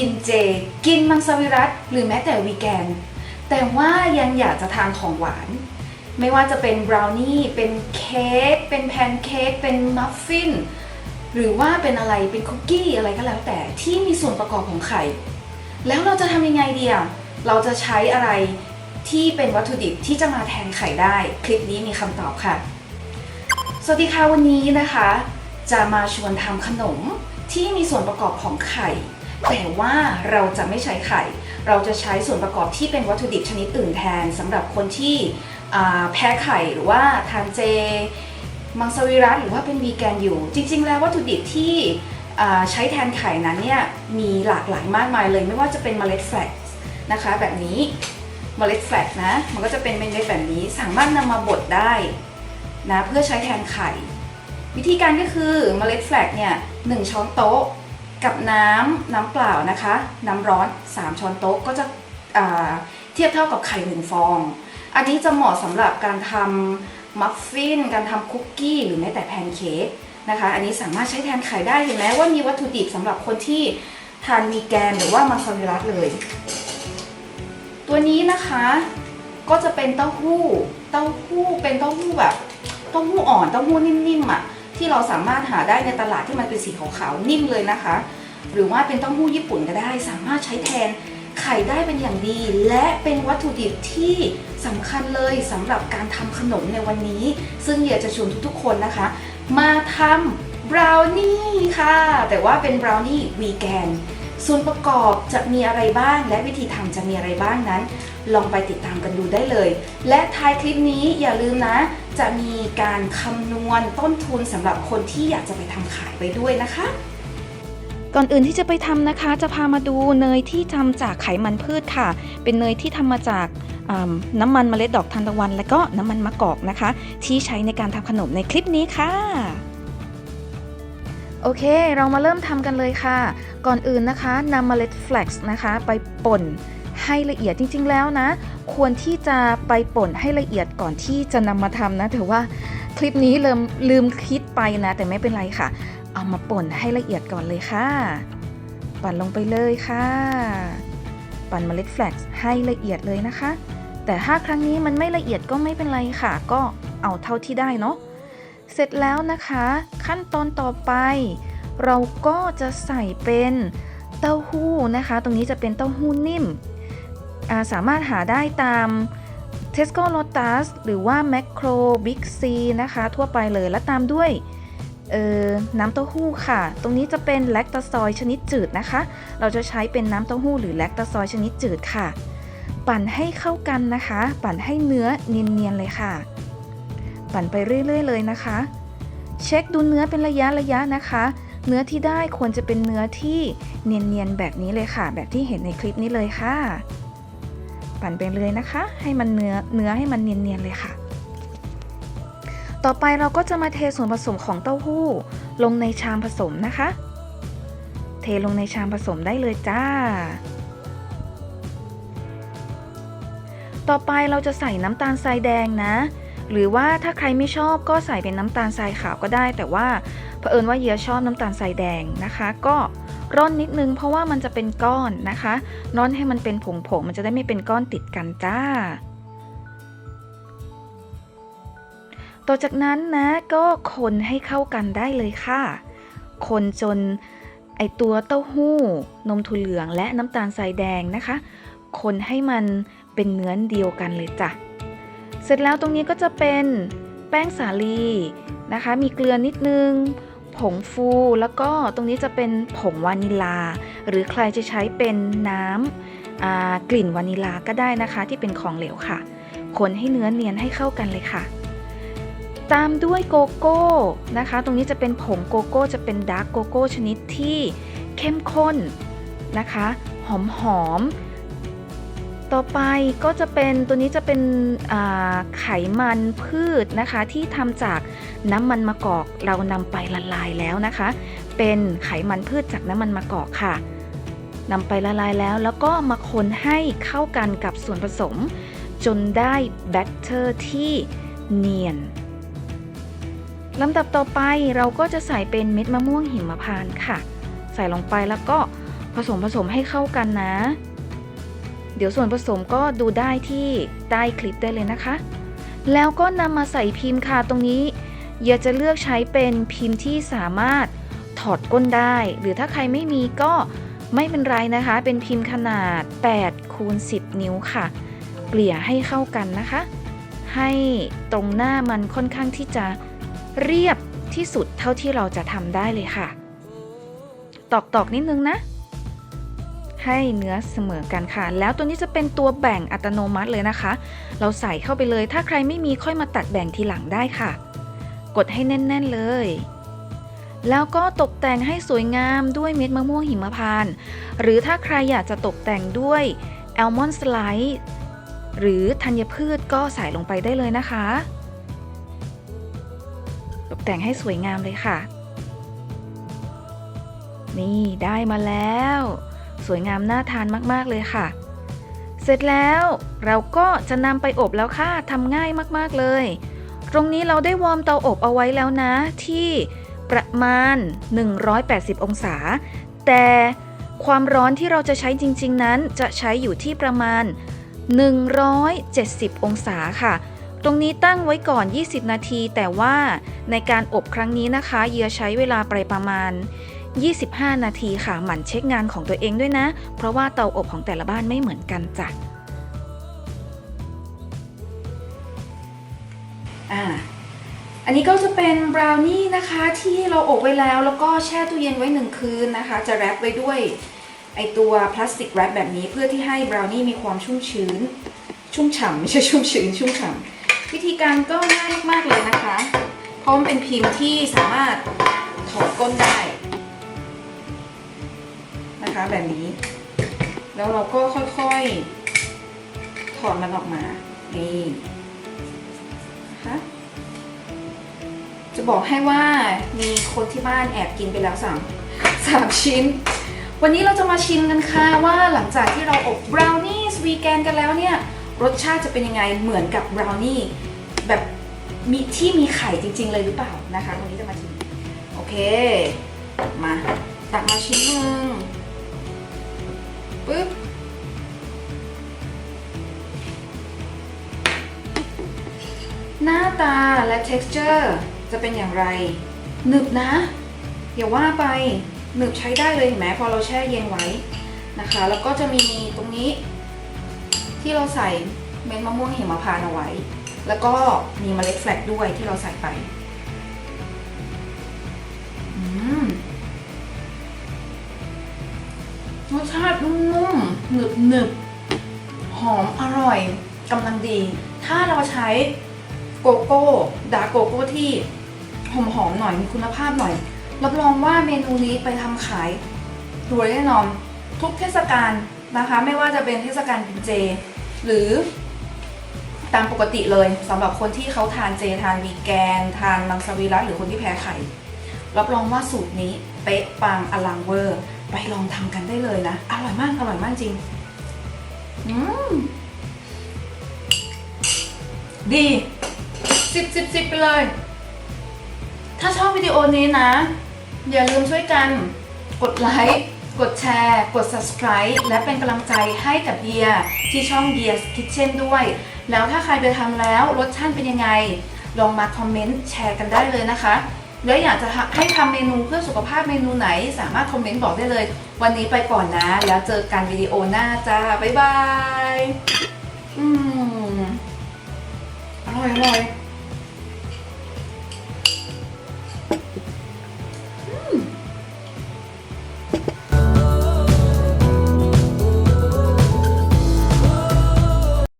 กินเจ กินมังสวิรัตหรือแม้แต่วีแกน แต่ว่ายังอยากจะทานของหวาน ไม่ว่าจะเป็นบราวนี่ เป็นเค้ก เป็นแพนเค้ก เป็นมัฟฟิน หรือว่าเป็นอะไร เป็นคุกกี้อะไรก็แล้วแต่ที่มีส่วนประกอบของไข่ แล้วเราจะทำยังไงดีอะเราจะใช้อะไรที่เป็นวัตถุดิบที่จะมาแทนไข่ได้ คลิปนี้มีคำตอบค่ะ สวัสดีค่ะวันนี้นะคะ จะมาชวนทำขนมที่มีส่วนประกอบของไข่ แต่ว่าเราจะไม่ใช้ไข่ เราจะใช้ส่วนประกอบที่เป็นวัตถุดิบชนิดอื่นแทนสำหรับคนที่แพ้ไข่หรือว่าทานเจ มังสวิรัตหรือว่าเป็นวีแกนอยู่ จริง ๆ แล้ววัตถุดิบที่ใช้แทนไข่นั้นเนี่ยมีหลากหลายมากมายเลย ไม่ว่าจะเป็นเมล็ดแฟลกซ์นะคะแบบนี้เมล็ดแฟลกซ์นะมันก็จะเป็นเมล็ดแบบนี้สามารถนำมาบดได้นะเพื่อใช้แทนไข่ วิธีการก็คือเมล็ดแฟลกเนี่ยหช้อนโต๊ะ กับน้ำน้ำเปล่านะคะ น้ำร้อน 3 ช้อนโต๊ะก็จะเทียบเท่ากับไข่หนึ่งฟอง อันนี้จะเหมาะสำหรับการทำมัฟฟิน การทำคุกกี้หรือแม้แต่แพนเค้กนะคะ อันนี้สามารถใช้แทนไข่ได้เห็นไหมว่ามีวัตถุดิบสำหรับคนที่ทานวีแกนหรือว่ามังสวิรัตเลย ตัวนี้นะคะก็จะเป็นเต้าหู้ เต้าหู้เป็นเต้าหู้แบบเต้าหู้อ่อนเต้าหู้นิ่มๆอะ ที่เราสามารถหาได้ในตลาดที่มันเป็นสีขาวๆนิ่มเลยนะคะ หรือว่าเป็นเต้าหู้ญี่ปุ่นก็ได้ สามารถใช้แทนไข่ได้เป็นอย่างดี และเป็นวัตถุดิบที่สำคัญเลยสำหรับการทำขนมในวันนี้ ซึ่งอยากจะชวนทุกๆคนนะคะ มาทำบราวนี่ค่ะ แต่ว่าเป็นบราวนี่วีแกนส่วนประกอบจะมีอะไรบ้างและวิธีทำจะมีอะไรบ้างนั้น ลองไปติดตามกันดูได้เลย และท้ายคลิปนี้อย่าลืมนะ จะมีการคำนวณต้นทุนสำหรับคนที่อยากจะไปทำขายไปด้วยนะคะก่อนอื่นที่จะไปทำนะคะ จะพามาดูเนยที่ทำจากไขมันพืชค่ะ เป็นเนยที่ทำมาจากอ่าน้ำมันเมล็ดดอกทานตะวัน และก็น้ำมันมะกอกนะคะ ที่ใช้ในการทำขนมในคลิปนี้ค่ะ โอเค เรามาเริ่มทำกันเลยค่ะ ก่อนอื่นนะคะนำเมล็ดแฟลกซ์นะคะ ไปป่น ให้ละเอียดจริง ๆ แล้วนะ ควรที่จะไปป่นให้ละเอียดก่อนที่จะนำมาทำนะแต่ว่าคลิปนี้ลืมลืมคิดไปนะ แต่ไม่เป็นไรค่ะ เอามาป่นให้ละเอียดก่อนเลยค่ะ ปั่นลงไปเลยค่ะ ปั่นเมล็ดแฟลกซ์ให้ละเอียดเลยนะคะ แต่ถ้าครั้งนี้มันไม่ละเอียดก็ไม่เป็นไรค่ะ ก็เอาเท่าที่ได้เนาะเสร็จแล้วนะคะ ขั้นตอนต่อไป เราก็จะใส่เป็นเต้าหู้นะคะ ตรงนี้จะเป็นเต้าหู้นิ่ม สามารถหาได้ตาม Tesco Lotus หรือว่า Macro Big C นะคะ ทั่วไปเลยและตามด้วยน้ำเต้าหู้ค่ะ ตรงนี้จะเป็นแลคตาซอยชนิดจืดนะคะ เราจะใช้เป็นน้ำเต้าหู้หรือแลคตาซอยชนิดจืดค่ะ ปั่นให้เข้ากันนะคะ ปั่นให้เนื้อเนียนๆเลยค่ะ ปั่นไปเรื่อยๆ เลยนะคะ เช็คดูเนื้อเป็นระยะระยะนะคะ เนื้อที่ได้ควรจะเป็นเนื้อที่เนียนๆแบบนี้เลยค่ะ แบบที่เห็นในคลิปนี้เลยค่ะ ปั่นไปเลยนะคะ ให้มันเนื้อเนื้อให้มันเนียนๆเลยค่ะ ต่อไปเราก็จะมาเทส่วนผสมของเต้าหู้ ลงในชามผสมนะคะ เทลงในชามผสมได้เลยจ้า ต่อไปเราจะใส่น้ำตาลทรายแดงนะ หรือว่าถ้าใครไม่ชอบก็ใส่เป็นน้ำตาลทรายขาวก็ได้ แต่ว่าเผอิญว่าเยียชอบน้ำตาลทรายแดงนะคะ ก็ ร่อนนิดนึงเพราะว่ามันจะเป็นก้อนนะคะร่อนให้มันเป็นผงๆมันจะได้ไม่เป็นก้อนติดกันจ้า ต่อจากนั้นนะก็คนให้เข้ากันได้เลยค่ะ คนจนไอตัวเต้าหู้ นมถั่วเหลืองและน้ำตาลทรายแดงนะคะ คนให้มันเป็นเนื้อเดียวกันเลยจ้ะ เสร็จแล้วตรงนี้ก็จะเป็นแป้งสาลีนะคะ มีเกลือนิดนึง ผงฟูแล้วก็ตรงนี้จะเป็นผงวานิลา หรือใครจะใช้เป็นน้ำกลิ่นวานิลาก็ได้นะคะ ที่เป็นของเหลวค่ะ คนให้เนื้อเนียนให้เข้ากันเลยค่ะ ตามด้วยโกโก้นะคะ ตรงนี้จะเป็นผงโกโก้จะเป็นดาร์กโกโก้ชนิดที่เข้มข้นนะคะ หอมหอม ต่อไปก็จะเป็นตัวนี้จะเป็นไขมันพืชนะคะ ที่ทำจากน้ำมันมะกอกเรานำไปละลายแล้วนะคะ เป็นไขมันพืชจากน้ำมันมะกอกค่ะนำไปละลายแล้ว แล้วก็มาคนให้เข้ากันกับส่วนผสม จนได้แบตเตอร์ที่เนียนลำดับต่อไปเราก็จะใส่เป็นเม็ดมะม่วงหิมพานต์ค่ะ ใส่ลงไปแล้วก็ผสมผสมให้เข้ากันนะ เดี๋ยวส่วนผสมก็ดูได้ที่ใต้คลิปได้เลยนะคะ แล้วก็นำมาใส่พิมพ์ค่ะตรงนี้ อย่าจะเลือกใช้เป็นพิมพ์ที่สามารถถอดก้นได้ หรือถ้าใครไม่มีก็ไม่เป็นไรนะคะ เป็นพิมพ์ขนาด8คูณ10 นิ้วค่ะ เกลี่ยให้เข้ากันนะคะ ให้ตรงหน้ามันค่อนข้างที่จะเรียบที่สุดเท่าที่เราจะทำได้เลยค่ะ ตอกๆนิดนึงนะ ให้เนื้อเสมอกันค่ะ แล้วตัวนี้จะเป็นตัวแบ่งอัตโนมัติเลยนะคะ เราใส่เข้าไปเลย ถ้าใครไม่มีค่อยมาตัดแบ่งทีหลังได้ค่ะ กดให้แน่น ๆเลย แล้วก็ตกแต่งให้สวยงามด้วยเม็ดมะม่วงหิมพานต์หรือถ้าใครอยากจะตกแต่งด้วยแอลมอนด์สไลด์หรือธัญพืชก็ใส่ลงไปได้เลยนะคะ ตกแต่งให้สวยงามเลยค่ะ นี่ได้มาแล้ว สวยงามน่าทานมากๆเลยค่ะ เสร็จแล้วเราก็จะนำไปอบแล้วค่ะทำง่ายมากๆเลย ตรงนี้เราได้วอร์มเตาอบเอาไว้แล้วนะ ที่ประมาณ 180 องศา แต่ความร้อนที่เราจะใช้จริง ๆ นั้นจะใช้อยู่ที่ประมาณ 170 องศาค่ะ ตรงนี้ตั้งไว้ก่อน 20 นาที แต่ว่าในการอบครั้งนี้นะคะ เยียใช้เวลาไปประมาณ 25 นาทีค่ะ หมั่นเช็คงานของตัวเองด้วยนะ เพราะว่าเตาอบของแต่ละบ้านไม่เหมือนกันจ้ะอ่าอันนี้ก็จะเป็นบราวนี่นะคะที่เราอบไว้แล้ว แล้วก็แช่ตู้เย็นไว้หนึ่งคืนนะคะ จะแรปไว้ด้วยไอตัวพลาสติกแรปแบบนี้เพื่อที่ให้บราวนี่มีความชุ่มชื้น ชุ่มฉ่ำไม่ใช่ชุ่มชื้นชุ่มฉ่ำวิธีการก็ง่ายมากเลยนะคะ เพราะมันเป็นพิมพ์ที่สามารถถอดก้นได้ นะคะแบบนี้ แล้วเราก็ค่อยๆ ถอดมันออกมา นี่นะคะจะบอกให้ว่ามีคนที่บ้านแอบกินไปแล้วสามสามชิ้น วันนี้เราจะมาชิมกันค่ะว่าหลังจากที่เราอบบราวนี่สวีแกนกันแล้วเนี่ย รสชาติจะเป็นยังไงเหมือนกับบราวนี่แบบมีที่มีไข่จริง ๆ เลยหรือเปล่านะคะ วันนี้จะมาชิม โอเค มาตักมาชิ้นหนึ่ง ปึ๊บหน้าตาและ texture จะเป็นอย่างไร หนึบนะ อย่าว่าไปหนึบใช้ได้เลยเห็นไหมพอเราแช่เย็นไว้นะคะ แล้วก็จะมีตรงนี้ ที่เราใส่เม็ดมะม่วงหิมพานต์เอาไว้ แล้วก็มีเมล็ดแฟลกด้วยที่เราใส่ไป อืม รสชาตินุ่มๆหนึบหนึบๆหอมอร่อยกำลังดี ถ้าเราใช้โกโก้ดาร์โกโก้ที่หอมหอมๆหน่อยมีคุณภาพหน่อย รับรองว่าเมนูนี้ไปทำขายรวยแน่นอน ทุกเทศกาลนะคะ ไม่ว่าจะเป็นเทศกาลกินเจ หรือตามปกติเลยสำหรับคนที่เขาทานเจทานวีแกน ทานมังสวิรัตหรือคนที่แพ้ไข่ รับรองว่าสูตรนี้เป๊ะปังอลังเวอร์ ไปลองทำกันได้เลยนะ อร่อยมาก อร่อยมากจริง อืม ดีสิบสิบสิบไปเลย ถ้าชอบวิดีโอนี้นะ อย่าลืมช่วยกัน กดไลค์ กดแชร์ กด subscribe และเป็นกำลังใจให้กับเดียที่ช่อง Dear's Kitchen ด้วย แล้วถ้าใครไปทำแล้วรสชาติเป็นยังไง ลองมาคอมเมนต์แชร์กันได้เลยนะคะ แล้วอยากจะให้ทำเมนูเพื่อสุขภาพเมนูไหน สามารถคอมเมนต์บอกได้เลย วันนี้ไปก่อนนะ แล้วเจอกันวิดีโอหน้าจ้าบ๊ายบาย อืม อร่อยอร่อย